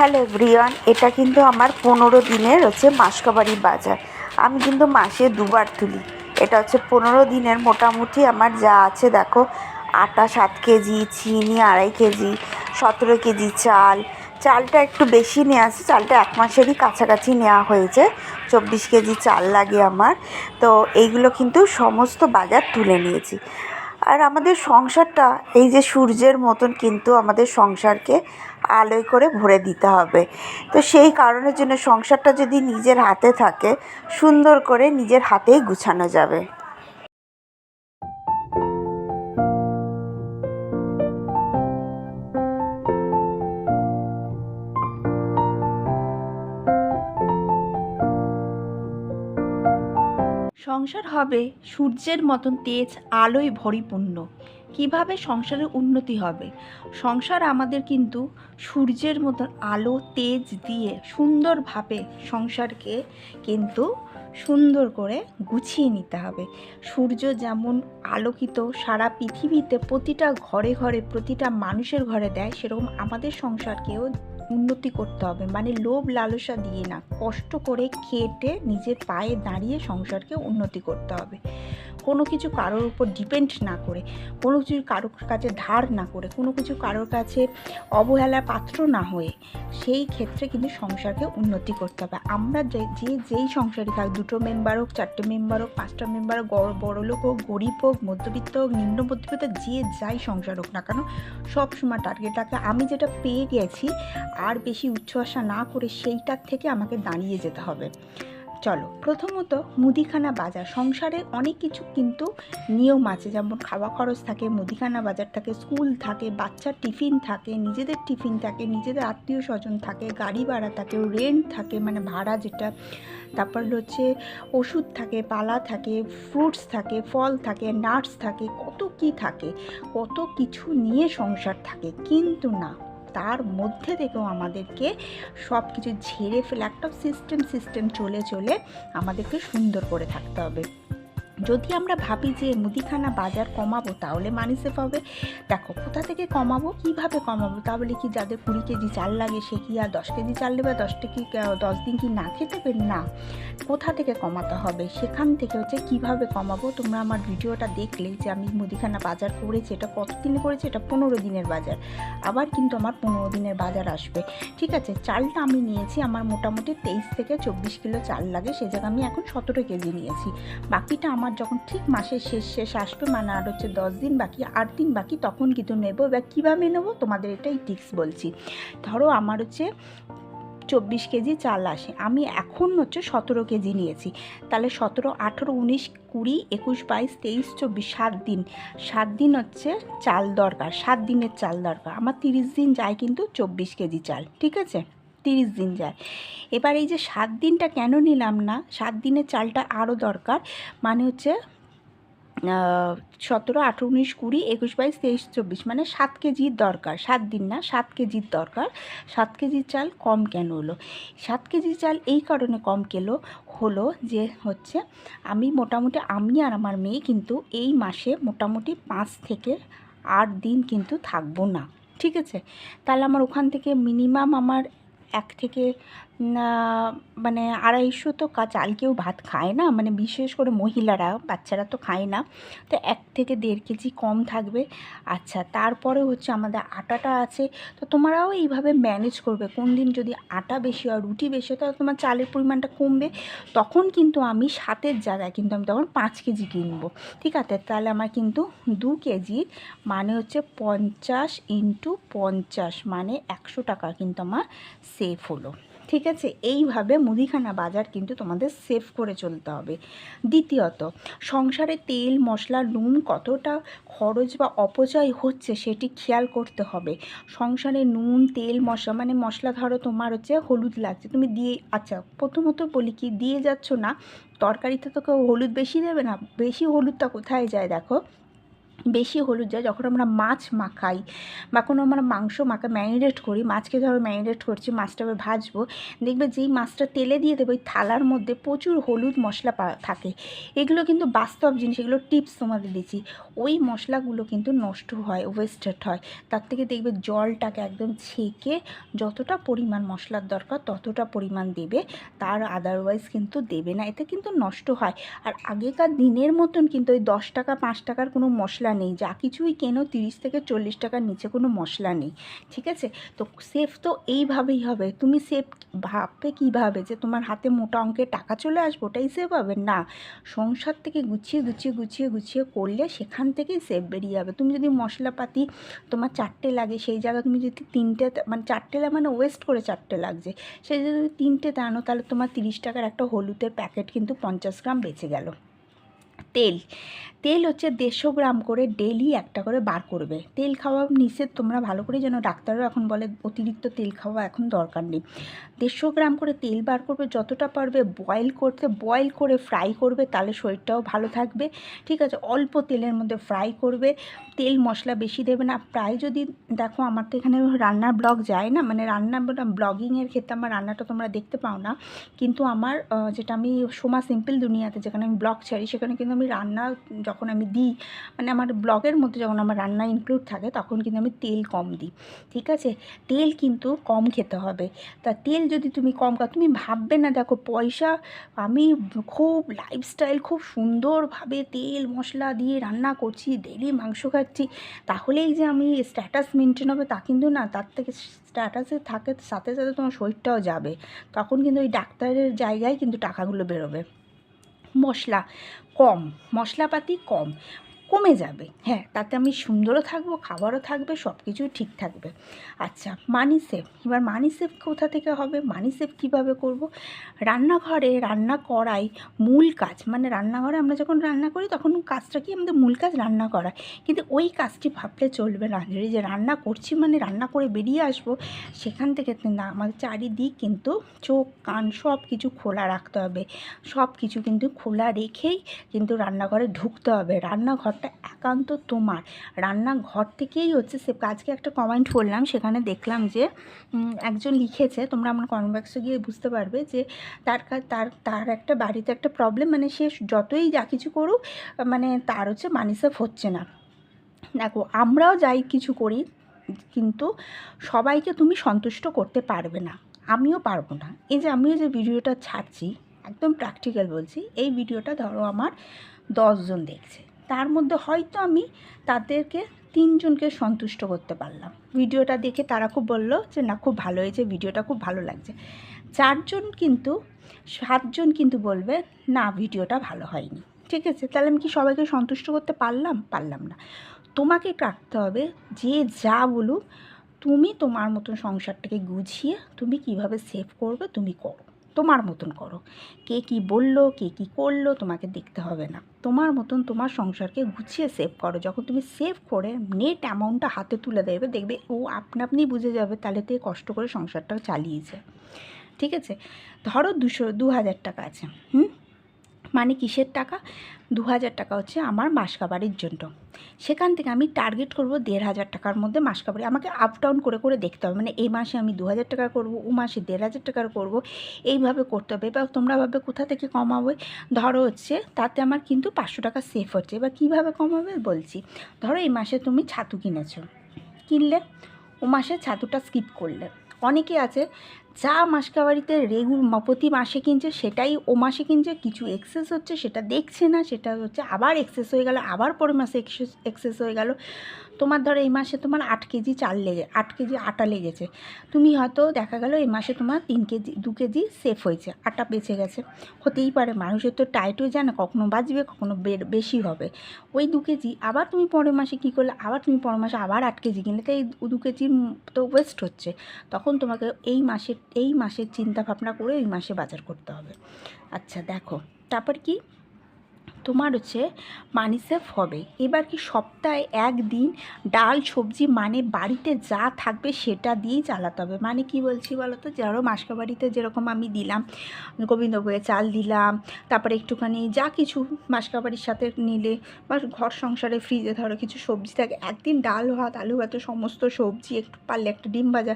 Hello everyone, এটা কিন্তু আমার পনেরো দিনের হচ্ছে মাসকাবাড়ি বাজার। আমি কিন্তু মাসে দুবার তুলি। এটা হচ্ছে পনেরো দিনের মোটামুটি আমার যা আছে, দেখো, আটা সাত কেজি, চিনি আড়াই কেজি, সতেরো কেজি চাল। চালটা একটু বেশি নেওয়া আছে, চালটা এক মাসেরই কাছাকাছি নেওয়া হয়েছে। চব্বিশ কেজি চাল লাগে আমার। তো এইগুলো কিন্তু সমস্ত বাজার তুলে নিয়েছি। আর আমাদের সংসারটা, এই যে সূর্যের মতন কিন্তু আমাদের সংসারকে আলোয় করে ভরে দিতে হবে। তো সেই কারণের জন্য সংসারটা যদি নিজের হাতে থাকে, সুন্দর করে নিজের হাতেই গুছানো যাবে। সংসার হবে সূর্যের মতন তেজ আলোয় ভরিপূর্ণ। কীভাবে সংসারের উন্নতি হবে? সংসার আমাদের কিন্তু সূর্যের মতন আলো, তেজ দিয়ে সুন্দরভাবে সংসারকে কিন্তু সুন্দর করে গুছিয়ে নিতে হবে। সূর্য যেমন আলোকিত সারা পৃথিবীতে প্রতিটা ঘরে ঘরে প্রতিটা মানুষের ঘরে দেয়, সেরকম আমাদের সংসারকেও উন্নতি করতে হবে। মানে লোভ লালসা দিয়ে না। কষ্ট করে খেটে নিজের পায়ে দাঁড়িয়ে সংসারকে উন্নতি করতে হবে। কোনো কিছু কারোর উপর ডিপেন্ড না করে, কোনো কিছু কারোর কাছে ধার না করে, কোনো কিছু কারোর কাছে অবহেলার পাত্র না হয়ে সেই ক্ষেত্রে কিন্তু সংসারকে উন্নতি করতে হবে। আমরা যে যে, যেই সংসারে থাক, দুটো মেম্বার হোক, চারটে মেম্বার হোক, পাঁচটা মেম্বার হোক বড় লোক হোক, গরিব হোক, মধ্যবিত্ত হোক, নিম্ন মধ্যবিত্ত, যে যাই সংসার হোক না কেন সব সময় টার্গেট রাখে আমি যেটা পেয়ে গেছি, আর বেশি উচ্চ আশা না করে সেইটার থেকে আমাকে দাঁড়িয়ে যেতে হবে। চলো, প্রথমত মুদিখানা বাজার। সংসারে অনেক কিছু কিন্তু নিয়ম আছে, যেমন খাওয়া খরচ থাকে, মুদিখানা বাজার থাকে, স্কুল থাকে, বাচ্চার টিফিন থাকে, নিজেদের টিফিন থাকে, নিজেদের আত্মীয় স্বজন থাকে, গাড়ি ভাড়া থাকে রেন্ট থাকে মানে ভাড়া যেটা। তারপর হচ্ছে ওষুধ থাকে, পালা থাকে ফ্রুটস থাকে, ফল থাকে নাটস থাকে, কত কি থাকে, কত কিছু নিয়ে সংসার থাকে, কিন্তু না। তার মধ্যে থেকেও আমাদেরকে সব কিছু ঝেড়ে ফেলে, একটা সিস্টেম সিস্টেম চলে চলে আমাদেরকে সুন্দর করে থাকতে হবে। যদি আমরা ভাবি যে মুদিখানা বাজার কমাবো, তাহলে মানি সেফ হবে দেখো কোথা থেকে কমাবো, কীভাবে কমাবো? তাহলে কি যাদের কুড়ি কেজি চাল লাগে, সে কি আর দশ কেজি চাল নেবে দশটা কি দশ দিন কি না খেতে পারে না। কোথা থেকে কমাতে হবে? সেখান থেকে হচ্ছে কীভাবে কমাবো? তোমরা আমার ভিডিওটা দেখলে যে আমি মুদিখানা বাজার করেছি, এটা কত দিনে করেছি? এটা পনেরো দিনের বাজার। আবার কিন্তু আমার পনেরো দিনের বাজার আসবে। ঠিক আছে, চালটা আমি নিয়েছি, আমার মোটামুটি তেইশ থেকে চব্বিশ কিলো চাল লাগে, সে জায়গায় আমি এখন সতেরো কেজি নিয়েছি। বাকিটা আমার যখন ঠিক মাসের শেষ শেষ আসবে মানে আর হচ্ছে দশ দিন বাকি, আট দিন বাকি, তখন কিন্তু নেব। এবার কীভাবে নেব? তোমাদের এটাই টিক্স বলছি। ধরো আমার হচ্ছে চব্বিশ কেজি চাল আসে। আমি এখন হচ্ছে সতেরো কেজি নিয়েছি। তাহলে সতেরো, আঠেরো, উনিশ, কুড়ি, একুশ, বাইশ, তেইশ, চব্বিশ, সাত দিন। সাত দিন হচ্ছে চাল দরকার। সাত দিনের চাল দরকার। আমার তিরিশ দিন যায় কিন্তু চব্বিশ কেজি চাল। ঠিক আছে? তিরিশ দিন যায়। এবার এই যে সাত দিনটা কেন নিলাম না? সাত দিনের চালটা আরও দরকার। মানে হচ্ছে সতেরো, আঠেরো, উনিশ, কুড়ি, একুশ, বাইশ, তেইশ, চব্বিশ মানে সাত কেজির দরকার। সাত দিন না, সাত কেজির দরকার। সাত কেজির চাল কম কেন হলো? সাত কেজি চাল এই কারণে কম কেলো হলো যে হচ্ছে, আমি মোটামুটি, আমি আর আমার মেয়ে কিন্তু এই মাসে মোটামুটি পাঁচ থেকে আট দিন কিন্তু থাকব না। ঠিক আছে? তাহলে আমার ওখান থেকে মিনিমাম আমার এক থেকে মানে আড়াইশো তো চাল কেউ ভাত খায় না। মানে বিশেষ করে মহিলারা, বাচ্চারা তো খায় না। তো এক থেকে দেড় কেজি কম থাকবে। আচ্ছা তারপরে হচ্ছে আমাদের আটাটা আছে। তো তোমরাও এইভাবে ম্যানেজ করবে। কোন দিন যদি আটা বেশি হয়, রুটি বেশি হয়, তাহলে তোমার চালের পরিমাণটা কমবে। তখন কিন্তু আমি সাতের জায়গায় কিন্তু আমি তখন পাঁচ কেজি কিনবো। ঠিক আছে? তাহলে আমার কিন্তু দু কেজি মানে হচ্ছে পঞ্চাশ ইন্টু পঞ্চাশ মানে একশো টাকা কিন্তু আমার সেফ হলো। ঠিক আছে, এইভাবে মুদিখানা বাজার কিন্তু তোমাদের সেভ করে চলতে হবে। দ্বিতীয়ত, সংসারে তেল, মশলা, নুন কতটা খরচ বা অপচয় হচ্ছে সেটি খেয়াল করতে হবে। সংসারে নুন, তেল, মশলা মানে মশলা ধরো তোমার হচ্ছে হলুদ লাগছে, তুমি দিয়ে আচ্ছা প্রথমত বলি কি, দিয়ে যাচ্ছ না, তরকারিতে তো কেউ হলুদ বেশি দেবে না, বেশি হলুদটা কোথায় যায় দেখো? বেশি হলুদ যায় যখন আমরা মাছ মাখাই বা কোনো আমরা মাংস মাখা ম্যারিনেট করি, মাছকে ধরো ম্যারিনেট করছি, মাছটা ভাজবো, দেখবে যেই মাছটা তেলে দিয়ে দেবে, ওই থালার মধ্যে প্রচুর হলুদ মশলা থাকে। এগুলো কিন্তু বাস্তব জিনিস, এগুলো টিপস তোমাদের দিচ্ছি। ওই মশলাগুলো কিন্তু নষ্ট হয় ওয়েস্টেড হয়। তার থেকে দেখবে জলটাকে একদম ছেঁকে যতটা পরিমাণ মশলার দরকার, ততটা পরিমাণ দেবে। তার আদারওয়াইজ কিন্তু দেবে না, এতে কিন্তু নষ্ট হয়। আর আগেকার দিনের মতন কিন্তু ওই দশ টাকা, পাঁচ টাকার কোনো মশলা নেই, যা কিছুই কেনো তিরিশ থেকে চল্লিশ টাকার নিচে কোনো মশলা নেই, ঠিক আছে? তো সেফ তো এইভাবেই হবে। তুমি সেফ ভাববে কীভাবে যে তোমার হাতে মোটা অঙ্কের টাকা চলে আসবে, ওটাই সেফ হবে? না। সংসার থেকে গুছিয়ে গুছিয়ে গুছিয়ে গুছিয়ে করলে সেখান থেকেই সেফ বেরিয়ে যাবে। তুমি যদি মশলাপাতি তোমার চারটে লাগে, সেই জায়গায় তুমি যদি তিনটে মানে চারটে মানে ওয়েস্ট করে চারটে লাগছে, সেই যদি তিনটে আনো, তাহলে তোমার তিরিশ টাকার একটা হলুদের প্যাকেট কিন্তু পঞ্চাশ গ্রাম বেঁচে গেল। তেল। তেল হচ্ছে দেড়শো গ্রাম করে ডেলি একটা করে বার করবে। তেল খাওয়া নিষেধ তোমরা ভালো করে যেন ডাক্তারও এখন বলে অতিরিক্ত তেল খাওয়া এখন দরকার নেই। দেড়শো গ্রাম করে তেল বার করবে, যতটা পারবে বয়েল করতে বয়েল করে ফ্রাই করবে, তাহলে শরীরটাও ভালো থাকবে। ঠিক আছে, অল্প তেলের মধ্যে ফ্রাই করবে, তেল মশলা বেশি দেবে না। প্রায় যদি দেখো, আমার তো এখানে রান্নার ব্লগ যায় না মানে রান্না ব্লগিংয়ের ক্ষেত্রে আমার রান্নাটা তোমরা দেখতে পাও না। কিন্তু আমার যেটা আমি সোমা সিম্পল দুনিয়াতে যেখানে আমি ব্লগ ছাড়ি, সেখানে কিন্তু আমি রান্না যখন আমি দিই মানে আমার ব্লগের মধ্যে যখন আমার রান্না ইনক্লুড থাকে, তখন কিন্তু আমি তেল কম দিই, ঠিক আছে? তেল কিন্তু কম খেতে হবে। তা তেল যদি তুমি কম খাও, তুমি ভাববে না, দেখো পয়সা, আমি খুব লাইফস্টাইল খুব সুন্দরভাবে তেল মশলা দিয়ে রান্না করছি ডেলি মাংস খাচ্ছি, তাহলেই যে আমি স্ট্যাটাস মেনটেন হবে তা কিন্তু না। তার থেকে স্ট্যাটাসে থাকে, সাথে সাথে তোমার শরীরটাও যাবে। তখন কিন্তু ওই ডাক্তারের জায়গায় কিন্তু টাকাগুলো বেরোবে। মশলা কম মশলাপাতি কম। কমে যাবে। হ্যাঁ তাতে আমি সুন্দরও থাকব, খাবারও থাকবে সব কিছুই ঠিক থাকবে। আচ্ছা মানি সেভ এবার মানি সেভ কোথা থেকে হবে? মানি সেভ কীভাবে করব? রান্নাঘরে রান্না করাই মূল কাজ। মানে রান্নাঘরে আমরা যখন রান্না করি, তখন কাজটা কি? আমাদের মূল কাজ রান্না করা। কিন্তু ওই কাজটি ভাবলে চলবে না। যে রান্না করছি মানে রান্না করে বেরিয়ে আসব, সেখান থেকে না, আমাদের চারিদিক কিন্তু চোখ, কান সব কিছু খোলা রাখতে হবে। সব কিছু কিন্তু খোলা রেখেই কিন্তু রান্নাঘরে ঢুকতে হবে। রান্নাঘরটা একান্ত তোমার। রান্নাঘর থেকেই হচ্ছে সে আজকে একটা কমেন্ট করলাম, সেখানে দেখলাম যে একজন লিখেছে, তোমরা আমার কমেন্ট বক্সে গিয়ে বুঝতে পারবে যে, তার তার তার একটা বাড়িতে একটা প্রবলেম মানে সে যতই যা কিছু করুক মানে তার হচ্ছে মানিসেফ হচ্ছে না। দেখো, আমরাও যাই কিছু করি, কিন্তু সবাইকে তুমি সন্তুষ্ট করতে পারবে না। আমিও পারব না। এই যে আমিও যে ভিডিওটা ছাড়ছি, একদম প্র্যাকটিক্যাল বলছি, এই ভিডিওটা ধরো আমার দশজন দেখছে। তার মধ্যে হয়তো আমি তাদেরকে তিনজনকে সন্তুষ্ট করতে পারলাম। ভিডিওটা দেখে তারা খুব বলল যে, না, খুব ভালো হয়েছে, ভিডিওটা খুব ভালো লাগছে। চারজন কিন্তু, সাতজন কিন্তু বলবে, না, ভিডিওটা ভালো হয়নি। ঠিক আছে? তাহলে আমি কি সবাইকে সন্তুষ্ট করতে পারলাম? পারলাম না। তোমাকে কাটতে হবে যে যা বলুক, তুমি তোমার মতন সংসারটাকে গুছিয়ে, তুমি কীভাবে সেভ করবে, তুমি করো। তোমার মতন করো। কে কি বলল, কে কি করল তোমাকে দেখতে হবে না। তোমার মতন তোমার সংসারকে গুছিয়ে সেভ করো। যখন তুমি সেভ করে নেট অ্যামাউন্টটা হাতে তুলে দেবে, দেখবে ও আপনা আপনি বুঝে যাবে তাহলে তো কষ্ট করে সংসারটাও চালিয়েছে। ঠিক আছে? ধরো দুশো, দু হাজার টাকা আছে। হুম? মানে কিসের টাকা? দু হাজার টাকা হচ্ছে আমার মাসকাবারির জন্য। সেখান থেকে আমি টার্গেট করব দেড় হাজার টাকার মধ্যে মাসকাবারি। আমাকে আপ ডাউন করে করে দেখতে হবে। মানে এই মাসে আমি দু হাজার টাকা করব, ও মাসে দেড় হাজার টাকার করব, এইভাবে করতে হবে। এবার তোমরা ভাবে কোথা থেকে কমাবে? ধরো হচ্ছে তাতে আমার কিন্তু পাঁচশো টাকা সেফ হচ্ছে। এবার কীভাবে কমাবে বলছি। ধরো এই মাসে তুমি ছাতু কিনেছো। কিনলে ও মাসে ছাতুটা স্কিপ করলে। অনেকে আছে যা মাসকাবারিতে রেগুল প্রতি মাসে কিনছে সেটাই ও মাসে কিনছে, কিছু এক্সেস হচ্ছে সেটা দেখছে না, সেটা হচ্ছে আবার এক্সেস হয়ে গেল, আবার পরের মাসে এক্সেস এক্সেস হয়ে গেল। তোমার ধরো এই মাসে তোমার আট কেজি চাল লেগে, আট কেজি আটা লেগেছে। তুমি হয়তো দেখা গেল এই মাসে তোমার তিন কেজি, দু কেজি সেফ হয়েছে, আটা বেঁচে গেছে। হতেই পারে, মানুষের তো টাইট হয়ে যায় না, কখনো বাজবে কখনো বেশি হবে। ওই দু কেজি, আবার তুমি পরের মাসে কী করলে, আবার তুমি পরের মাসে আবার আট কেজি কিনলে তো এই দু কেজির তো ওয়েস্ট হচ্ছে। তখন তোমাকে এই মাসের এই মাসের চিন্তা ভাবনা করে ওই মাসে বাজার করতে হবে। আচ্ছা দেখো তারপর কি? তোমার হচ্ছে মানি সেভ হবে। এবার কি সপ্তাহে একদিন ডাল, সবজি মানে বাড়িতে যা থাকবে সেটা দিয়েই চালাতে হবে। মানে কি বলছি বলো তো মাসকা বাড়িতে যেরকম আমি দিলাম, গোবিন্দভোগের চাল দিলাম, তারপরে একটুখানি যা কিছু মাসকা বাড়ির সাথে নিলে, বা ঘর সংসারে ফ্রিজে ধরো কিছু সবজি থাকে, একদিন ডাল, ভাত, আলু ভাত সমস্ত সবজি, একটু পারলে একটা ডিম ভাজা,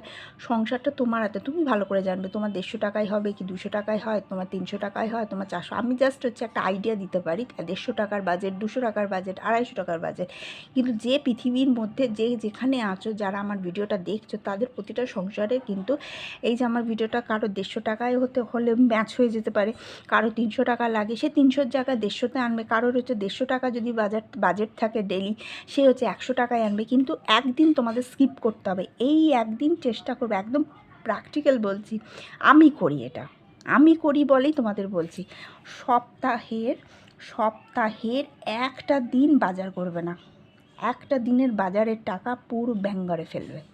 সংসারটা তোমার হাতে। তুমি ভালো করে জানবে, তোমার দেড়শো টাকায় হবে কি দুশো টাকায় হয়, তোমার তিনশো টাকায় হয়, তোমার চারশো, আমি জাস্ট হচ্ছে একটা আইডিয়া দিতে পারি দেড়শো টাকার বাজেট দুশো টাকার বাজেট আড়াইশো টাকার বাজেট কিন্তু যে পৃথিবীর মধ্যে যে যেখানে আছো, যারা আমার ভিডিওটা দেখছ, তাদের প্রতিটা সংসারে কিন্তু এই যে আমার ভিডিওটা কারও দেড়শো টাকায় হতে হলে ম্যাচ হয়ে যেতে পারে, কারও তিনশো টাকা লাগে, সে তিনশোর জায়গায় দেড়শোতে আনবে, কারোর হচ্ছে দেড়শো টাকা যদি বাজার বাজেট থাকে ডেলি সে হচ্ছে একশো টাকায় আনবে। কিন্তু একদিন তোমাদের স্কিপ করতে হবে, এই একদিন চেষ্টা করবে, একদম প্র্যাকটিক্যাল বলছি, আমি করি এটা, আমি করি বলেই তোমাদের বলছি, সপ্তাহের সপ্তাহের একটা দিন বাজার করবে না। একটা দিনের বাজারের টাকা পুরো ব্যাঙ্গারে ফেলবে।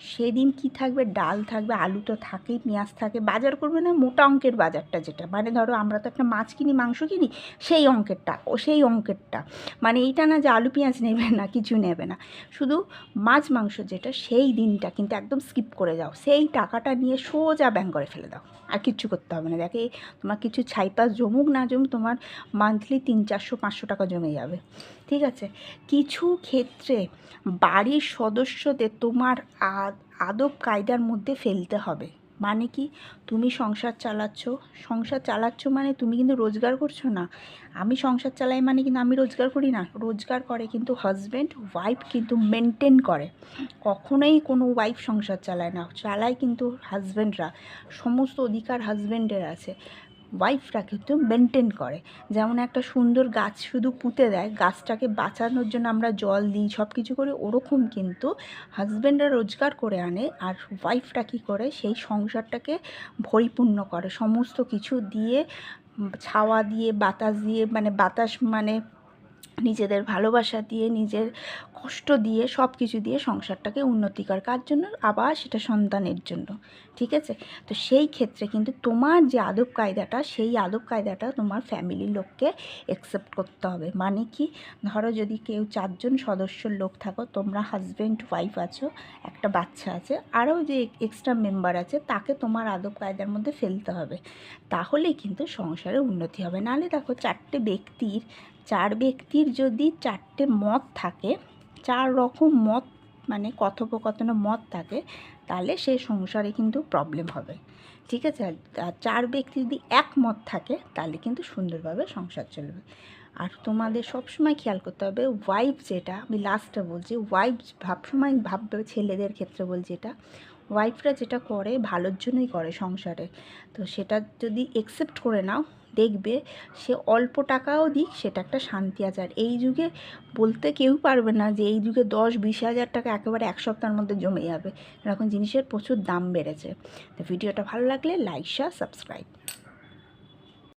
সেদিন কি থাকবে? ডাল থাকবে, আলু তো থাকেই, পেঁয়াজ থাকে। বাজার করবে না, মোটা অঙ্কের বাজারটা যেটা। মানে ধরো আমরা তো একটা মাছ কিনি, মাংস কিনি, সেই অঙ্কেরটা, ও সেই অঙ্কেরটা। মানে এইটা না যে আলু, পেঁয়াজ নেবে না, কিছু নেবে না। শুধু মাছ, মাংস যেটা, সেই দিনটা কিন্তু একদম স্কিপ করে যাও। সেই টাকাটা নিয়ে সোজা ব্যাঙ্ক করে ফেলে দাও। আর কিচ্ছু করতে হবে না। দেখে তোমার কিছু ছাইপাস জমুক না জমুক, তোমার মান্থলি তিন, চারশো, পাঁচশো টাকা জমে যাবে। ঠিক আছে? কিছু ক্ষেত্রে বাড়ির সদস্যদের তোমার আদব কায়দার মধ্যে ফেলতে হবে। মানে কি? তুমি সংসার চালাচ্ছ। সংসার চালাচ্ছ মানে তুমি কিন্তু রোজগার করছ না। আমি সংসার চালাই মানে কিন্তু আমি রোজগার করি না। রোজগার করে কিন্তু হাজব্যান্ড ওয়াইফ কিন্তু মেনটেন করে। কখনোই কোনো ওয়াইফ সংসার চালায় না। চালায় কিন্তু হাজব্যান্ডরা সমস্ত অধিকার হাজব্যান্ডের আছে। ওয়াইফরা কিন্তু মেনটেন করে। যেমন একটা সুন্দর গাছ শুধু পুঁতে দেয়, গাছটাকে বাঁচানোর জন্য আমরা জল দিই সব কিছু করি, ওরকম কিন্তু হাজব্যান্ডরা রোজগার করে আনে আর ওয়াইফরা কী করে, সেই সংসারটাকে পরিপূর্ণ করে। সমস্ত কিছু দিয়ে, ছাওয়া দিয়ে, বাতাস দিয়ে মানে বাতাস মানে নিজেদের ভালোবাসা দিয়ে, নিজের কষ্ট দিয়ে সব কিছু দিয়ে সংসারটাকে উন্নতি করে কার জন্য? আবার সেটা সন্তানের জন্য, ঠিক আছে? তো সেই ক্ষেত্রে কিন্তু তোমার যে আদব কায়দাটা, সেই আদব কায়দাটা তোমার ফ্যামিলির লোককে অ্যাকসেপ্ট করতে হবে। মানে কি? ধরো যদি কেউ চারজন সদস্যর লোক থাকো, তোমরা হাজব্যান্ড ওয়াইফ আছো, একটা বাচ্চা আছে আরও যে এক্সট্রা মেম্বার আছে, তাকে তোমার আদব কায়দার মধ্যে ফেলতে হবে। তাহলেই কিন্তু সংসারে উন্নতি হবে। নাহলে দেখো, চারটে ব্যক্তির, চার ব্যক্তির যদি চারটে মত থাকে চার রকম মত মানে কথোপকথনে মত থাকে, তাহলে সেই সংসারে কিন্তু প্রবলেম হবে। ঠিক আছে? আর চার ব্যক্তি যদি এক মত থাকে, তাহলে কিন্তু সুন্দরভাবে সংসার চলবে। আর তোমাদের সবসময় খেয়াল করতে হবে ওয়াইফ যেটা, আমি লাস্টে বলছি ওয়াইফ সবসময় ভাববে, ছেলেদের ক্ষেত্রে বলছি এটা ওয়াইফরা যেটা করে, ভালোর জন্যই করে সংসারে। তো সেটা যদি একসেপ্ট করে নাও, দেখবে সে অল্প টাকাও দিক, সেটা একটা শান্তি আছে। আর এই যুগে বলতে কেউ পারবে না যে এই যুগে দশ, বিশ হাজার টাকা একেবারে এক সপ্তাহের মধ্যে জমে যাবে। এরকম জিনিসের প্রচুর দাম বেড়েছে। তো ভিডিওটা ভালো লাগলে লাইক শেয়ার সাবস্ক্রাইব